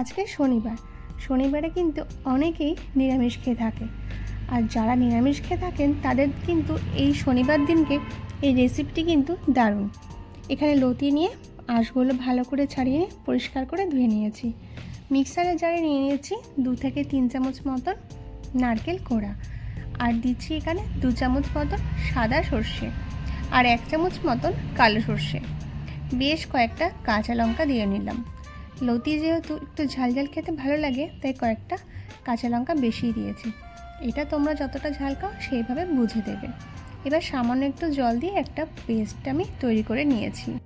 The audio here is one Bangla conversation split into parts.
আজকে শনিবার। শনিবারে কিন্তু অনেকেই নিরামিষ খেয়ে থাকে। আর যারা নিরামিষ খেয়ে থাকেন, তাদের কিন্তু এই শনিবার দিনকে এই রেসিপিটি কিন্তু দারুণ। এখানে লতি নিয়ে আঁশগুলো ভালো করে ছাড়িয়ে পরিষ্কার করে ধুয়ে নিয়েছি। মিক্সারে জারে নিয়ে নিয়েছি দু থেকে তিন চামচ মতন নারকেল কোড়া। আর দিচ্ছি এখানে দু চামচ মতন সাদা সর্ষে আর এক চামচ মতন কালো সর্ষে। বেশ কয়েকটা কাঁচা লঙ্কা দিয়ে নিলাম। লতি যেহেতু একটু ঝাল ঝাল খেতে ভালো লাগে, তাই কয়েকটা কাঁচা লঙ্কা বেশি দিয়েছি। এটা তোমরা যতটা ঝাল খাও সেইভাবে বুঝে দেবে। এবার সামান্য একটু জল দিয়ে একটা পেস্ট আমি তৈরি করে নিয়েছি।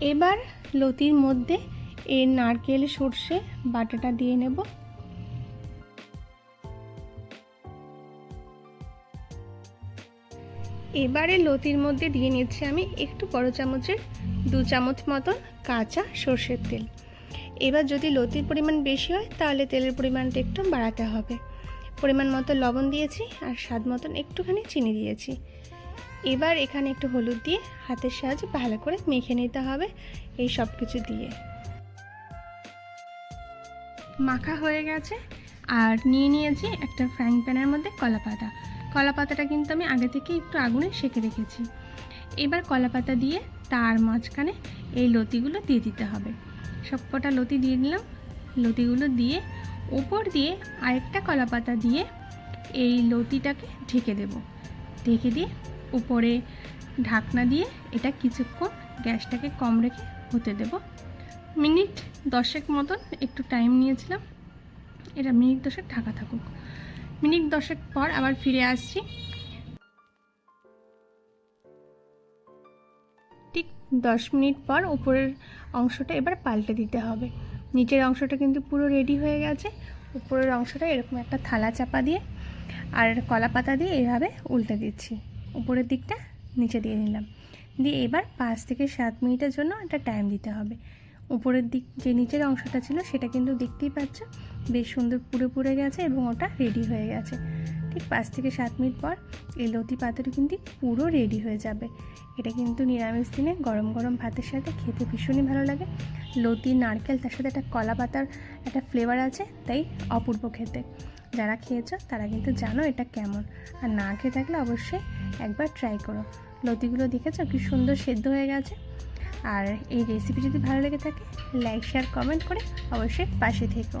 এবার লতির মধ্যে এই নারকেল, সর্ষে, বাটাটা দিয়ে নেব। এবারে লতির মধ্যে দিয়ে নিচ্ছি আমি একটু বড় চামচের দু চামচ মতন কাঁচা সর্ষের তেল। এবার যদি লতির পরিমাণ বেশি হয়, তাহলে তেলের পরিমাণটা একটু বাড়াতে হবে। পরিমাণ মতো লবণ দিয়েছি আর স্বাদ মতন একটুখানি চিনি দিয়েছি। এবার এখানে একটু হলুদ দিয়ে হাতের সাহায্যে ভালো করে মেখে নিতে হবে এই সব কিছু দিয়ে। মাখা হয়ে গেছে আর নিয়ে নিয়েছি একটা ফ্রাইং প্যানের মধ্যে কলা পাতা কলা পাতাটা কিন্তু আমি আগে থেকে একটু আগুনে সেঁকে রেখেছি। এবার কলা পাতা দিয়ে তার মাঝখানে এই লতিগুলো দিয়ে দিতে হবে। সব কটা লতি দিয়ে দিলাম। লতিগুলো দিয়ে ওপর দিয়ে আরেকটা কলা পাতা দিয়ে এই লতিটাকে ঢেকে দেব। ঢেকে দিয়ে উপরে ঢাকনা দিয়ে এটা কিছুক্ষণ গ্যাসটাকে কম রেখে হতে দেব। মিনিট দশেক মতন একটু টাইম নিয়েছিলাম। এটা মিনিট দশেক ঢাকা থাকুক। মিনিট দশেক পর আবার ফিরে আসছি। ঠিক দশ মিনিট পর উপরের অংশটা এবার পাল্টে দিতে হবে। নিচের অংশটা কিন্তু পুরো রেডি হয়ে গেছে। উপরের অংশটা এরকম একটা থালা চাপা দিয়ে আর কলা পাতা দিয়ে এইভাবে উল্টে দিচ্ছি। উপরের দিকটা নিচে দিয়ে নিলাম। দিয়ে এবার পাঁচ থেকে সাত মিনিটের জন্য একটা টাইম দিতে হবে। উপরের দিক যে নিচের অংশটা ছিল সেটা কিন্তু দেখতেই পাচ্ছ। বেশ সুন্দর পুড়ে পুড়ে গেছে এবং ওটা রেডি হয়ে গেছে। ঠিক পাঁচ থেকে সাত মিনিট পর এই লতি পাতাটা কিন্তু পুরো রেডি হয়ে যাবে। এটা কিন্তু নিরামিষ দিনে গরম গরম ভাতের সাথে খেতে ভীষণই ভালো লাগে। লতি, নারকেল, তার সাথে একটা কলা পাতার একটা ফ্লেভার আছে, তাই অপূর্ব খেতে। যারা খেয়েছো তারা কিন্তু জানো এটা কেমন। আর না খেয়ে থাকলে অবশ্যই একবার ট্রাই করো। লতিগুলো দেখেছ কি সুন্দর সেদ্ধ হয়ে গেছে। আর এই রেসিপি যদি ভালো লেগে থাকে লাইক শেয়ার কমেন্ট করে অবশ্যই পাশে থেকো।